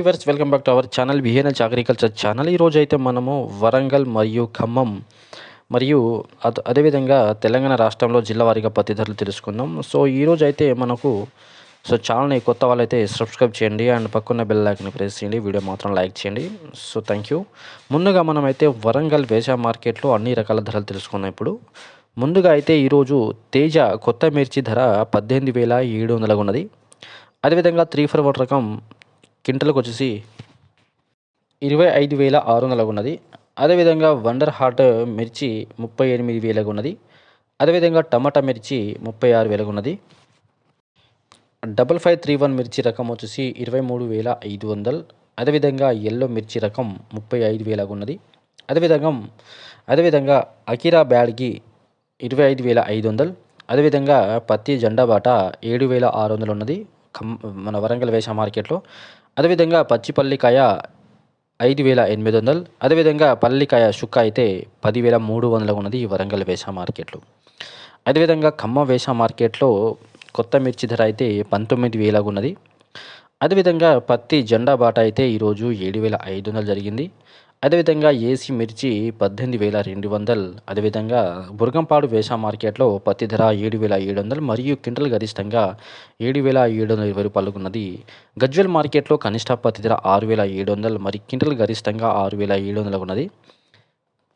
Viewers welcome back to our channel VHNS agriculture channel ఈరోజు అయితే మనము వరంగల్ మరియు ఖమ్మం మరియు అదే అదేవిధంగా తెలంగాణ రాష్ట్రంలో జిల్లా వారీగా పత్తి ధరలు తెలుసుకుందాం. సో ఈరోజు అయితే మనకు సో ఛానల్ని కొత్త వాళ్ళైతే సబ్స్క్రైబ్ చేయండి అండ్ పక్కన బెల్ లైక్ని ప్రెస్ చేయండి. వీడియో మాత్రం లైక్ చేయండి. సో థ్యాంక్ యూ ముందుగా మనమైతే వరంగల్ వేసా మార్కెట్లో అన్ని రకాల ధరలు తెలుసుకున్నాం ఇప్పుడు. ముందుగా అయితే ఈరోజు తేజ కొత్త మిర్చి ధర పద్దెనిమిది వేల ఏడు వందలుగా ఉన్నది. అదేవిధంగా త్రీ ఫర్ వన్ రకం క్వింటల్కి వచ్చేసి ఇరవై ఐదు వేల ఆరు వందలుగా ఉన్నది అదేవిధంగా వండర్ హార్ట్ మిర్చి ముప్పై ఎనిమిది వేలకు ఉన్నది. అదేవిధంగా టమాటా మిర్చి ముప్పై ఆరు వేలకు ఉన్నది. డబల్ ఫైవ్ త్రీ వన్ మిర్చి రకం వచ్చేసి ఇరవై మూడు వేల ఐదు వందలు. అదేవిధంగా ఎల్లో మిర్చి రకం ముప్పై ఐదు వేలకు ఉన్నది. అదేవిధంగా అదేవిధంగా అకిరా బ్యాడ్కి ఇరవై ఐదు వేల ఐదు వందలు. అదేవిధంగా పత్తి జెండా బాట ఏడు వేల ఆరు వందలు ఉన్నది. మన వరంగల్ వేసా మార్కెట్లో. అదేవిధంగా పచ్చిపల్లికాయ ఐదు వేల ఎనిమిది వందలు అదేవిధంగా పల్లికాయ షుక్క అయితే పదివేల మూడు వందలకు ఉన్నది ఈ వరంగల్ వేసా మార్కెట్లో. అదేవిధంగా ఖమ్మం వేసా మార్కెట్లో కొత్త మిర్చి ధర అయితే పంతొమ్మిది వేలకు ఉన్నది. అదేవిధంగా పత్తి జెండా బాట అయితే ఈరోజు ఏడు వేల ఐదు వందలు జరిగింది. అదేవిధంగా ఏసీ మిర్చి పద్దెనిమిది వేల రెండు వందలు అదేవిధంగా బురగంపాడు వేసా మార్కెట్లో పత్తి ధర ఏడు వేల ఏడు వందలు మరియు క్వింటల్ గరిష్టంగా ఏడు వేల ఏడు వందల ఇరవై రూపాయలు ఉన్నది. గజ్వెల్ మార్కెట్లో కనిష్ట పత్తి ధర ఆరు వేల ఏడు వందలు మరి క్వింటల్ గరిష్టంగా ఆరు వేల ఏడు వందలు ఉన్నది.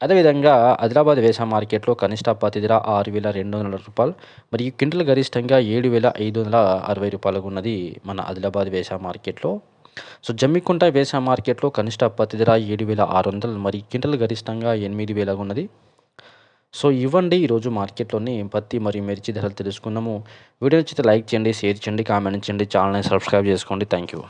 అదేవిధంగా ఆదిలాబాద్ వేసా మార్కెట్లో కనిష్ట పత్తి ధర ఆరు వేల రెండు వందల రూపాయలు మరియు క్వింటల్ గరిష్టంగా ఏడు వేల ఐదు వందల అరవై రూపాయలుగా ఉన్నది మన ఆదిలాబాద్ వేసా మార్కెట్లో. సో జమ్మికుంట వేసా మార్కెట్లో కనిష్ట పత్తి ధర ఏడు వేల ఆరు వందలు మరి క్వింటల్ గరిష్టంగా ఎనిమిది వేలగా ఉన్నది. సో ఇవ్వండి ఈరోజు మార్కెట్లోని పత్తి మరియు మిర్చి ధరలు తెలుసుకున్నాము వీడియో నచ్చితే లైక్ చేయండి షేర్ చేయండి కామెంట్ చేయండి ఛానల్ని సబ్స్క్రైబ్ చేసుకోండి. Thank you.